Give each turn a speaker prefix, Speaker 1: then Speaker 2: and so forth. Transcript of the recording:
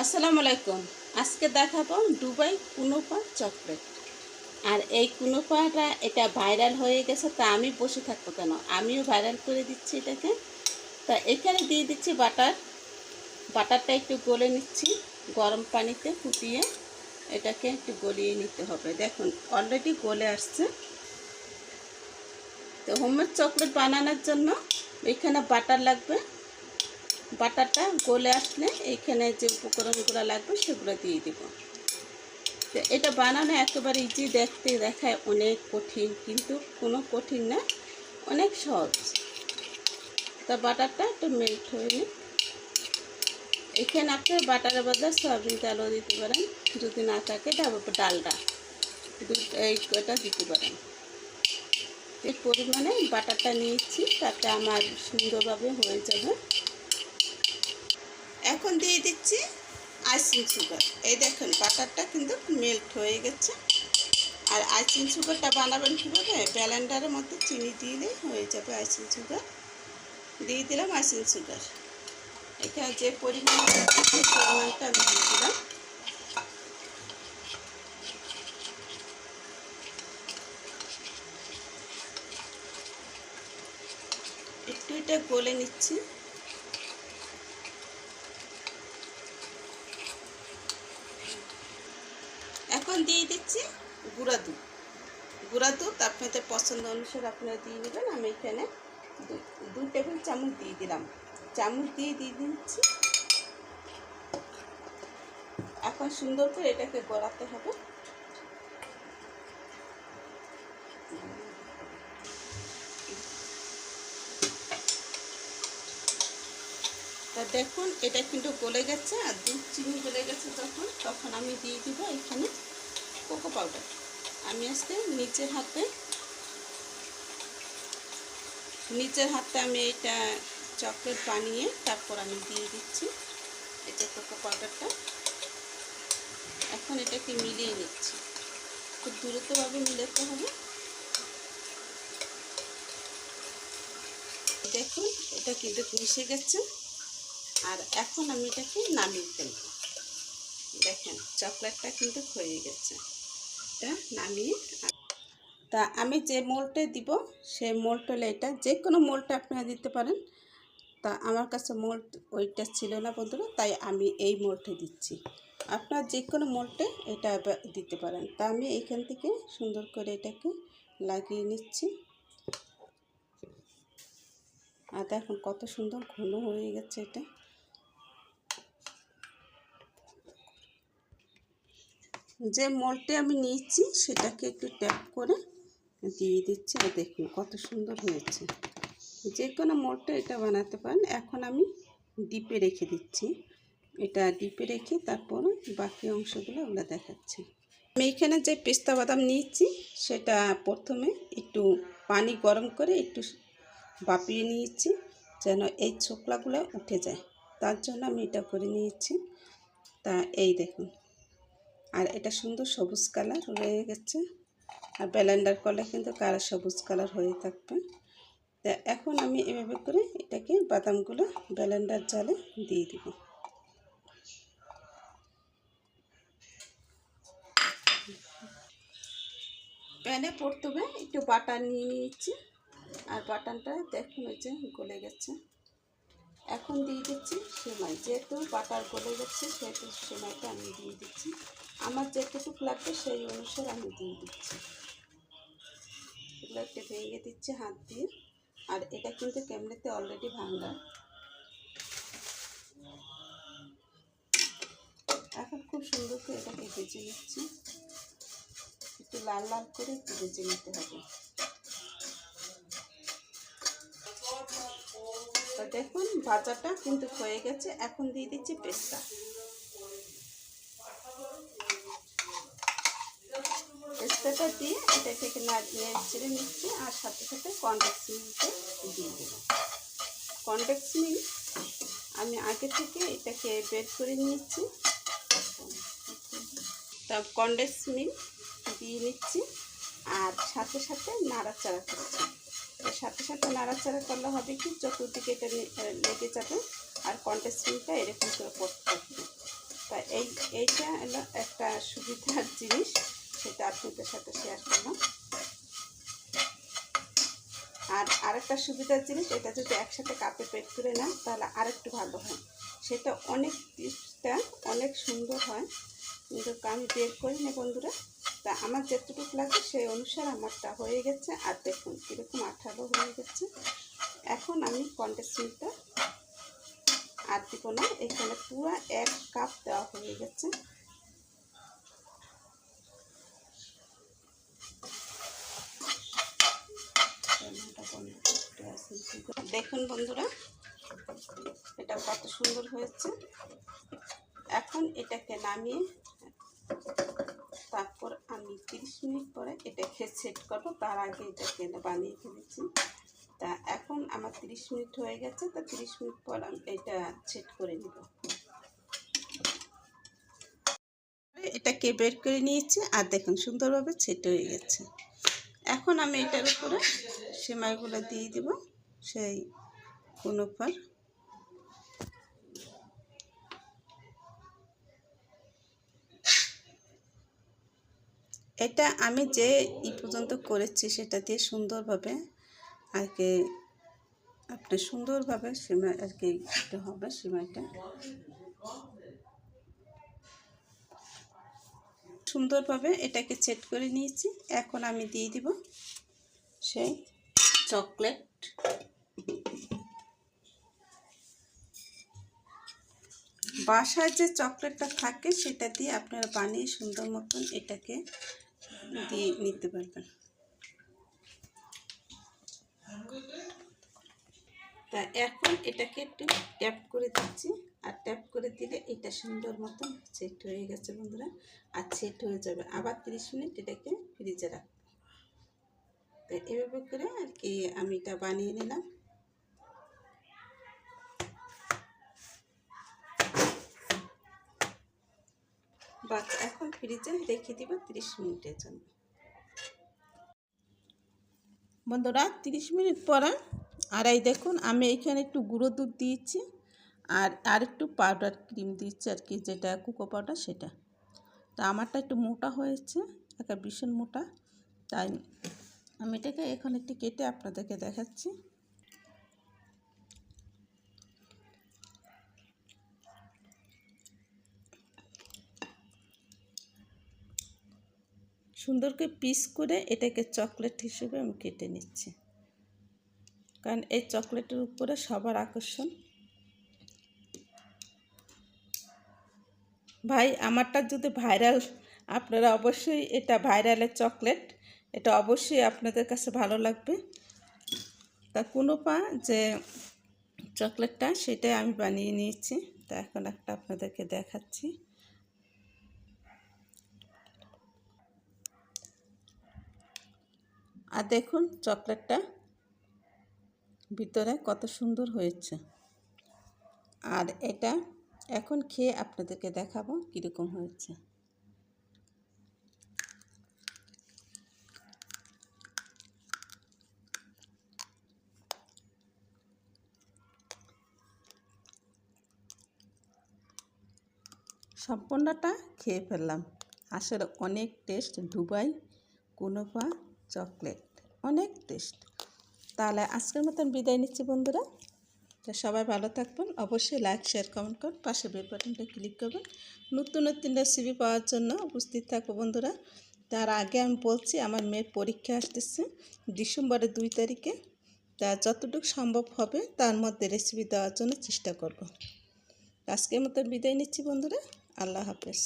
Speaker 1: আসসালামু আলাইকুম। আজকে দেখাবো দুবাই কুনোপা চকলেট। আর এই কুনোপাটা এটা ভাইরাল হয়ে গেছে, তা আমি বসে থাকব কেন? আমিও ভাইরাল করে দিচ্ছি এটাকে। তা এখানে দিয়ে দিচ্ছি বাটার। বাটারটা একটু গলে নিচ্ছি, গরম পানিতে ফুটিয়ে এটাকে একটু গলিয়ে নিতে হবে। দেখুন অলরেডি গলে আসছে। তো হোমমেড চকলেট বানানোর জন্য এখানে বাটার লাগবে। বাটারটা গলে আসলে এইখানে যে উপকরণগুলো লাগবে সেগুলো দিয়ে দিব। তো এটা বানানো একেবারে ইজি দেখতে দেখায় অনেক কঠিন, কিন্তু কোনো কঠিন না, অনেক সহজ। তা বাটারটা একটু মেল্ট হয়ে নিই। এখানে আপনি বাটারের বদলে সয়াবিন তেলও দিতে পারেন, যদি না থাকে তারপর ডালডা এই এটা দিতে পারেন। এই পরিমাণে বাটারটা নিয়েছি, তাতে আমার সুন্দরভাবে হয়ে যাবে। এখন দিয়ে দিচ্ছি আইসিং সুগার এই দেখুন, বাটারটা কিন্তু মেল্ট হয়ে গেছে। আর আইসিং সুগারটা বানাবেন কীভাবে? ব্যালেন্ডারের মধ্যে চিনি দিলেই হয়ে যাবে আইসিং সুগার দিয়ে দিলাম আইসিং সুগার এখানে যে পরিমাণ পরিমাণটা আমি দিয়ে দিলাম। একটু এটা গলে নিচ্ছি এখন দিয়ে দিচ্ছি গুঁড়া দুধ। গুঁড়া দুধ আপনাদের পছন্দ অনুসারে আপনারা দিয়ে নেবেন। আমি এখানে দু টেবিল চামচ দিয়ে দিলাম। চামচ দিয়ে দিয়ে দিচ্ছি। এখন সুন্দর করে এটাকে গড়াতে হবে। তা দেখুন, এটা কিন্তু গলে গেছে আর দুধ চিনি গলে গেছে যখন, তখন আমি দিয়ে দিব এখানে কোকো পাউডার। আমি আজকে নিচের হাতে নিচের হাতে আমি এটা চকলেট বানিয়ে তারপর আমি দিয়ে দিচ্ছি এটা কোকো পাউডারটা। এখন এটাকে মিলিয়ে নিচ্ছি। খুব দূরত্বভাবে মিলাতে হবে। দেখুন, এটা কিন্তু মিশে গেছে। আর এখন আমি এটাকে নামিয়ে ফেলব। দেখেন, চকলেটটা কিন্তু হয়ে গেছে। এটা নামিয়ে তা আমি যে মোলটে দিব সেই মোলট হলে এটা। যে কোনো মোলটা আপনারা দিতে পারেন। তা আমার কাছে মোল্ট ওইটা ছিল না বন্ধুরা, তাই আমি এই মোলটে দিচ্ছি। আপনার যে কোনো মোলটে এটা দিতে পারেন। তা আমি এইখান থেকে সুন্দর করে এটাকে লাগিয়ে নিচ্ছি। আর দেখুন কত সুন্দর ঘন হয়ে গেছে এটা। যে মলটে আমি নিয়েছি সেটাকে একটু ট্যাপ করে দিয়ে দিচ্ছি। আর দেখুন কত সুন্দর হয়েছে। যে কোনো মোলটা এটা বানাতে পারেন। এখন আমি ডিপে রেখে দিচ্ছি। এটা ডিপে রেখে তারপরে বাকি অংশগুলো ওগুলো দেখাচ্ছি। আমি এখানে যে পেস্তা বাদাম নিয়েছি, সেটা প্রথমে একটু পানি গরম করে একটু বাপিয়ে নিয়েছি যেন এই ছোকলাগুলো উঠে যায়। তার জন্য আমি এটা করে নিয়েছি। তা এই দেখুন। আর এটা সুন্দর সবুজ কালার রয়ে গেছে। আর ব্যালেন্ডার করলে কিন্তু কারা সবুজ কালার হয়ে থাকবে। তা এখন আমি এভাবে করে এটাকে বাদামগুলো ব্যালেন্ডার জালে দিয়ে দিব। প্যানে প্রথমে একটু বাটার নিয়ে নিয়েছি। আর বাটানটা দেখুন যে গলে গেছে। এখন দিয়ে দিচ্ছি সেমাই। যেহেতু বাটার গলে যাচ্ছে সেহেতু সেমাইটা আমি দিয়ে দিচ্ছি। আমার যেটুকু লাগবে সেই অনুসারে আমি দিয়ে দিচ্ছি। এগুলো ভেঙে দিচ্ছি হাত দিয়ে। আর এটা কিন্তু কেমনেতে অলরেডি ভাঙ্গা এখন খুব সুন্দর করে এটাকে ভেজে নিচ্ছি। একটু লাল লাল করে একটু ভেজে নিতে হবে। তো দেখুন, ভাজাটা কিন্তু হয়ে গেছে। এখন দিয়ে দিচ্ছি পেস্তা। পেস্তাটা দিয়ে এটা থেকে নেড়ে ছেড়ে নিচ্ছি আর সাথে সাথে কনডেক্স মিল্ককে দিয়ে দেব। কনডেক্স মিল্ক আমি আগে থেকে এটাকে বের করে নিয়েছি। তা কনডেক্স মিল্ক দিয়ে নিচ্ছি আর সাথে সাথে নাড়াচাড়া করছি। সাথে সাথে নাড়াচাড়া করলে হবে কি, চতুর্দিকে এটা লেগে যাবে আর কন্টেস্টিংটা এরকম করে পড়তে থাকবে। তা এই, এইটা হলো একটা সুবিধার জিনিস, সেটা আপনাদের সাথে শেয়ার করলাম। আর আরেকটা সুবিধার জিনিস, এটা যদি একসাথে কাপে পেট করে নেন, তাহলে আরেকটু ভালো হয়। সেটা অনেক টিপসটা অনেক সুন্দর হয়। কিন্তু আমি বের করি না বন্ধুরা। তা আমার যেটুকু লাগে সেই অনুসারে আমারটা হয়ে গেছে। আর দেখুন কীরকম আঠালো হয়ে গেছে। এখন আমি মিল্কটা আর দিব না, এখানে পুরো এক কাপ দেওয়া হয়ে গেছে। দেখুন বন্ধুরা, এটা কত সুন্দর হয়েছে। এখন এটাকে নামিয়ে তিরিশ মিনিট পরে এটাকে সেট করব। তার আগে এটাকে বানিয়ে ফেলেছি। তা এখন আমার তিরিশ মিনিট হয়ে গেছে। তা তিরিশ মিনিট পর আমি এটা সেট করে নিব। এটাকে বের করে নিয়েছি? আর দেখুন, সুন্দরভাবে সেট হয়ে গেছে। এখন আমি এটার উপরে সেমাইগুলো দিয়ে দিব। সেই কোনো এটা আমি যে ই পর্যন্ত করেছি সেটা দিয়ে সুন্দরভাবে আর কি, আপনি সুন্দরভাবে সিমাই আর কি হবে সিমাইটা। সুন্দরভাবে এটাকে সেট করে নিয়েছি। এখন আমি দিয়ে দিব সেই চকলেট। বাসায় যে চকলেটটা থাকে সেটা দিয়ে আপনারা বানিয়ে সুন্দর মতন এটাকে দিয়ে নিতে পারবেন। তা এখন এটাকে একটু ট্যাপ করে দিচ্ছি। আর ট্যাপ করে দিলে এটা সুন্দর মতন সেট হয়ে গেছে বন্ধুরা। আর সেট হয়ে যাবে। আবার তিরিশ মিনিট এটাকে ফ্রিজে রাখব। তো এভাবে করে আর কি আমি এটা বানিয়ে নিলাম। বাস এখন ফ্রিজে রেখে দিব তিরিশ মিনিটের জন্য। বন্ধুরা, তিরিশ মিনিট পরে আর এই দেখুন, আমি এখানে একটু গুঁড়ো দুধ দিয়েছি আর আর একটু পাউডার ক্রিম দিচ্ছি আর কি, যেটা কুকো পাউডার, সেটা। তা আমারটা একটু মোটা হয়েছে একটা ভীষণ মোটা, তাই আমি এটাকে এখন একটু কেটে আপনাদেরকে দেখাচ্ছি। সুন্দর করে পিস করে এটাকে চকলেট হিসেবে আমি কেটে নিচ্ছি। কারণ এই চকলেটের উপরে সবার আকর্ষণ। ভাই, আমারটা যদি ভাইরাল, আপনারা অবশ্যই এটা ভাইরালের চকলেট, এটা অবশ্যই আপনাদের কাছে ভালো লাগবে। তা কোনো পা যে চকলেটটা, সেটাই আমি বানিয়ে নিয়েছি। তা এখন একটা আপনাদেরকে দেখাচ্ছি। আর দেখুন চকলেটটা ভিতরে কত সুন্দর হয়েছে। আর এটা এখন খেয়ে আপনাদেরকে দেখাবো কীরকম হয়েছে। সম্পূর্ণটা খেয়ে ফেললাম। আসলে অনেক টেস্ট দুবাই কোনোপা চকলেট। অনেক টেস্ট। তাহলে আজকের মতন বিদায় নিচ্ছি বন্ধুরা। তো সবাই ভালো থাকবেন। অবশ্যই লাইক শেয়ার কমেন্ট করুন পাশে বেল বাটনটা ক্লিক করবেন। নতুন নতুন রেসিপি পাওয়ার জন্য উপস্থিত থাকব বন্ধুরা। তার আগে আমি বলছি, আমার মেয়ের পরীক্ষা আসতেছে ডিসেম্বরের দুই তারিখে। তা যতটুকু সম্ভব হবে তার মধ্যে রেসিপি দেওয়ার জন্য চেষ্টা করব। আজকের মতো বিদায় নিচ্ছি বন্ধুরা। আল্লাহ হাফেজ।